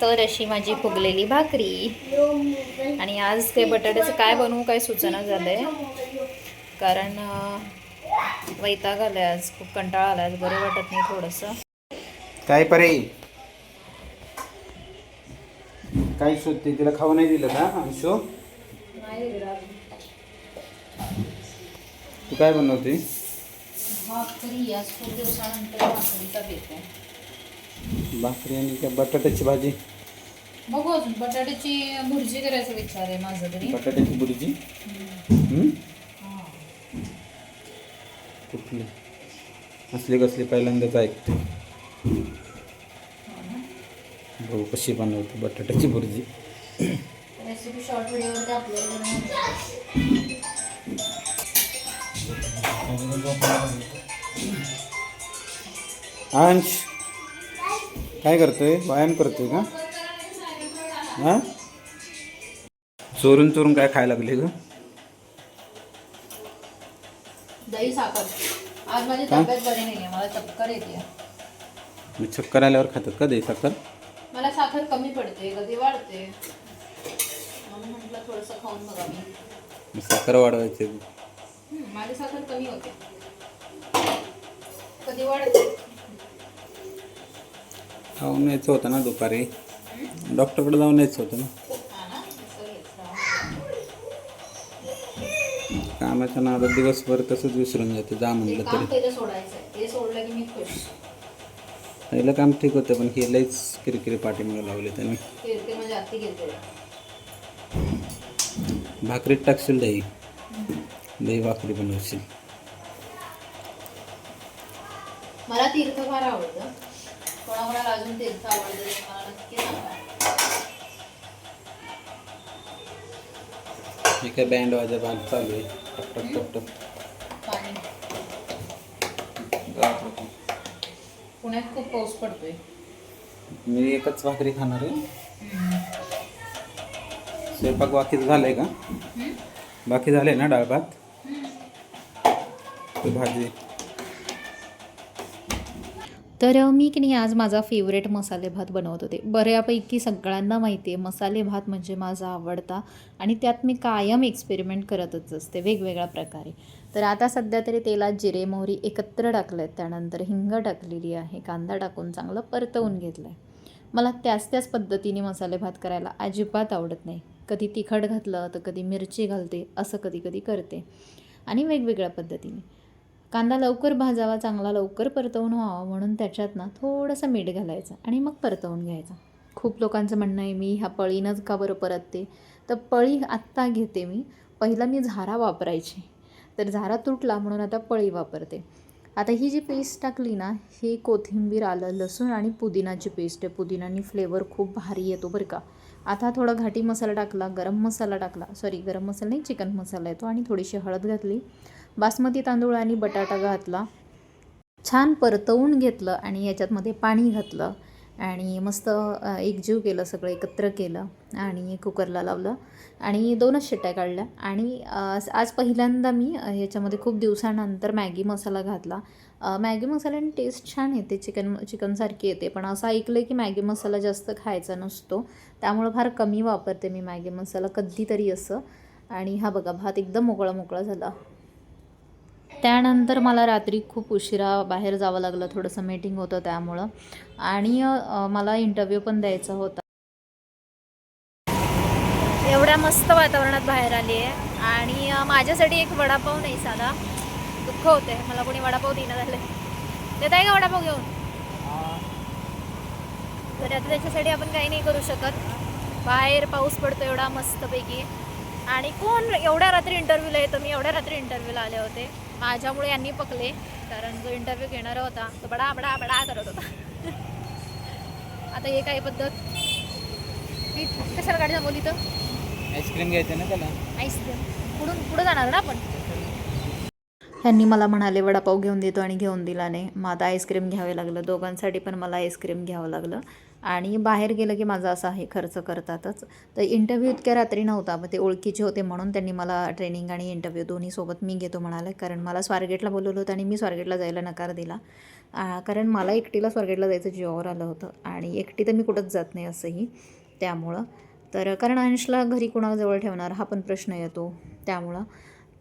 तर अशी माझी फुगलेली भाकरी. आणि आज ते बटाट्याचं काय बनवू काय सुचना झालंय. कारण अं, वैताग आलाय आज खूप कंटाळा आलाय आज बरं वाटत नाही थोडंसं. काय परे? काय शोधते तिला खाऊ नाही दिलं का अंशो? तू काय बनवते? भाकरी आज खूप दिवसानंतर भाकरीचा बेत आहे भाकरी आणि त्या बटाट्याची भाजी. बघू अजून बटाट्याची भुर्जी करायचा विचार आहे माझा तरी. बटाट्याची हम्म? कुठली? असली कसली पहिल्यांदाच ऐकते. बघू कशी बनवते बटाट्याची बुर्जी रेसिपी शॉर्ट व्हिडिओवरती अपलोड अंश. काय करतोय व्यायाम करतोय का? हा? चोरून चोरून काय खायला लागले ग? दही साखर. आज माझी तब्येत बरी नाही आहे मला चक्कर येते मी चक्कर आल्यावर खातात का दही साखर? मला साखर कमी पडते कधी वाढते. म्हणून म्हटलं थोडंसं खाऊन बघा मी. मग साखर वाढवायचे. हम्म, माझी साखर कमी होते. कधी वाढते? खाऊन यायचं होतं ना दुपारी. डॉक्टरकडे जाऊन यायचं होतं ना. कामाच्या नादात दिवसभर तसंच विसरून जाते जा म्हणलं तरी. पहिलं काम ठीक होतं पण हे लईच किरकिरी पाठीमागे लावले त्यांनी. म्हणजे भाकरीत टाकशील दही? दही भाकरी बनवशील. मला तीर्थ फार आवडतं. कोणाकोणाला अजून तीर्थ आवडतं ते मला नक्की सांगा. हे काय बँड वाजा बांध चालू आहे. टप टप टप टप. पाणी. पुण्यात खूप पाऊस पडतोय. मी एकच भाकरी खाणार आहे. स्वयंपाक बाकीचं झालंय का? बाकी झाले ना डाळ भात? ते भाजी. तर मी की नाही आज माझा फेवरेट मसाले भात बनवत होते. बऱ्यापैकी सगळ्यांना माहिती आहे मसाले भात म्हणजे माझा आवडता आणि त्यात मी कायम एक्सपेरिमेंट करतच असते वेगवेगळ्या प्रकारे. तर आता सध्या तरी तेलात जिरे मोहरी एकत्र टाकले आहेत त्यानंतर हिंग टाकलेली आहे कांदा टाकून चांगलं परतवून घेतलं आहे मला त्याच त्याच पद्धतीने मसाले भात करायला अजिबात आवडत नाही. कधी तिखट घातलं तर कधी मिरची घालते असं कधी कधी करते. आणि वेगवेगळ्या पद्धतीने. कांदा लवकर भाजावा चांगला लवकर परतवून व्हावा म्हणून त्याच्यात ना थोडंसं मीठ घालायचं आणि मग परतवून घ्यायचं. खूप लोकांचं म्हणणं आहे मी ह्या पळीनंच का बरं परतते? तर पळी आत्ता घेते मी. पहिला मी झारा वापरायची. तर झारा तुटला म्हणून आता पळी वापरते. आता ही जी पेस्ट टाकली ना ही कोथिंबीर आलं लसूण आणि पुदिनाची पेस्ट आहे. पुदिनानी फ्लेवर खूप भारी येतो बरं का. आता थोडा घाटी मसाला टाकला गरम मसाला टाकला. सॉरी गरम मसाला नाही चिकन मसाला येतो आणि थोडीशी हळद घातली. बासमती तांदूळ आणि बटाटा घातला. छान परतवून घेतलं आणि याच्यातमध्ये पाणी घातलं. आणि मस्त एकजीव केलं सगळं एकत्र केलं आणि कुकरला लावलं. आणि दोनच शिट्ट्या काढल्या. आणि आज पहिल्यांदा मी याच्यामध्ये खूप दिवसानंतर मॅगी मसाला घातला. मॅगी मसाल्याने टेस्ट छान येते. चिकन चिकनसारखी येते. पण असं ऐकलं आहे की मॅगी मसाला जास्त खायचा नसतो. त्यामुळं फार कमी वापरते मी मॅगी मसाला. कधीतरी असं. आणि हा बघा भात एकदम मोकळा मोकळा झाला. त्यानंतर मला रात्री खूप उशिरा बाहेर जावं लागलं थोडंसं मीटिंग होतं त्यामुळं. आणि मला इंटरव्ह्यू पण द्यायचा होता. एवढ्या मस्त वातावरणात बाहेर आली आहे. आणि माझ्यासाठी एक वडापाव नाही साधा. दुःख होते मला कोणी वडापाव देणं झालं देत आहे का वडापाव घेऊन? तर आता त्याच्यासाठी आपण काही नाही करू शकत. बाहेर पाऊस पडतो एवढा मस्तपैकी. आणि कोण एवढ्या रात्री इंटरव्ह्यूला येतं? मी एवढ्या रात्री इंटरव्ह्यूला आले होते. माझ्यामुळे यांनी पकले कारण जो इंटरव्ह्यू घेणारा होता तो बडा बडा बडा करत होता. आता हे काय पद्धत. कशाला गाडी थांबवली तर आईस्क्रीम घ्यायचं ना त्याला? आईस्क्रीम पुढून पुढं जाणार ना आपण? ह्यांनी मला म्हणाले वडापाव घेऊन देतो आणि घेऊन दिला नाही. मग आता आईस्क्रीम घ्यावे लागलं. दोघांसाठी पण मला आईस्क्रीम घ्यावं लागलं. आणि बाहेर गेलं की माझा असा आहे खर्च करतातच. तर इंटरव्ह्यू इतक्या रात्री नव्हता. मग ते ओळखीचे होते म्हणून त्यांनी मला ट्रेनिंग आणि इंटरव्ह्यू दोन्ही सोबत मी घेतो म्हणाले. कारण मला स्वारगेटला बोलवलं होतं आणि मी स्वारगेटला जायला नकार दिला. कारण मला एकटीला स्वारगेटला जायचं जीवावर आलं होतं. आणि एकटी तर मी कुठंच जात नाही असंही त्यामुळं. तर कारण अंशला घरी कुणाला जवळ ठेवणार हा पण प्रश्न येतो त्यामुळं.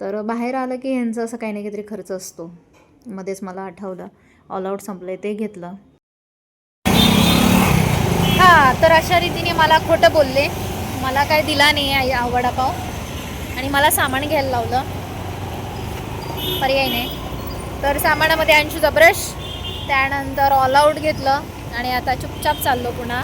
तर बाहेर आलं की ह्यांचं असं काही ना काहीतरी खर्च असतो. मध्येच मला आठवलं. ऑल आऊट संपलं ते घेतलं. हां तर अशा रीतीने मला खोटं बोलले. मला काय दिला नाही आहे आवडापाव वडापाव. आणि मला सामान घ्यायला लावलं. पर्याय नाही. तर सामानामध्ये अंशूचा ब्रश त्यानंतर ऑल आऊट घेतलं. आणि आता चुपचाप चाललो पुन्हा.